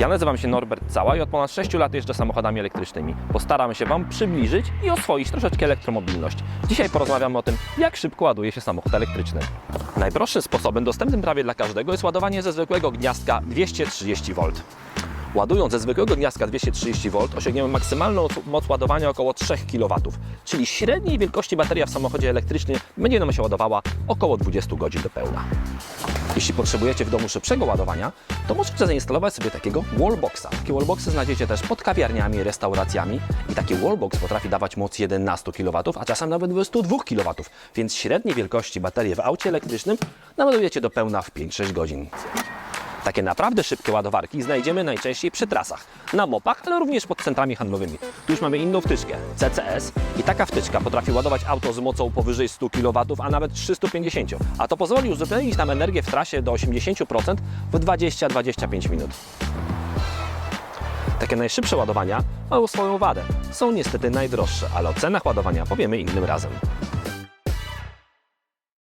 Ja nazywam się Norbert Cała i od ponad 6 lat jeżdżę samochodami elektrycznymi. Postaram się Wam przybliżyć i oswoić troszeczkę elektromobilność. Dzisiaj porozmawiamy o tym, jak szybko ładuje się samochód elektryczny. Najprostszym sposobem, dostępnym prawie dla każdego, jest ładowanie ze zwykłego gniazdka 230V. Ładując ze zwykłego gniazdka 230V osiągniemy maksymalną moc ładowania około 3 kW, czyli średniej wielkości bateria w samochodzie elektrycznym będzie nam się ładowała około 20 godzin do pełna. Jeśli potrzebujecie w domu szybszego ładowania, to możecie zainstalować sobie takiego wallboxa. Takie wallboxy znajdziecie też pod kawiarniami, restauracjami i taki wallbox potrafi dawać moc 11 kW, a czasem nawet 22 kW, więc średniej wielkości baterie w aucie elektrycznym naładujecie do pełna w 5-6 godzin. Takie naprawdę szybkie ładowarki znajdziemy najczęściej przy trasach, na mopach, ale również pod centrami handlowymi. Tu już mamy inną wtyczkę, CCS i taka wtyczka potrafi ładować auto z mocą powyżej 100 kW, a nawet 350, a to pozwoli uzupełnić nam energię w trasie do 80% w 20-25 minut. Takie najszybsze ładowania mają swoją wadę. Są niestety najdroższe, ale o cenach ładowania powiemy innym razem.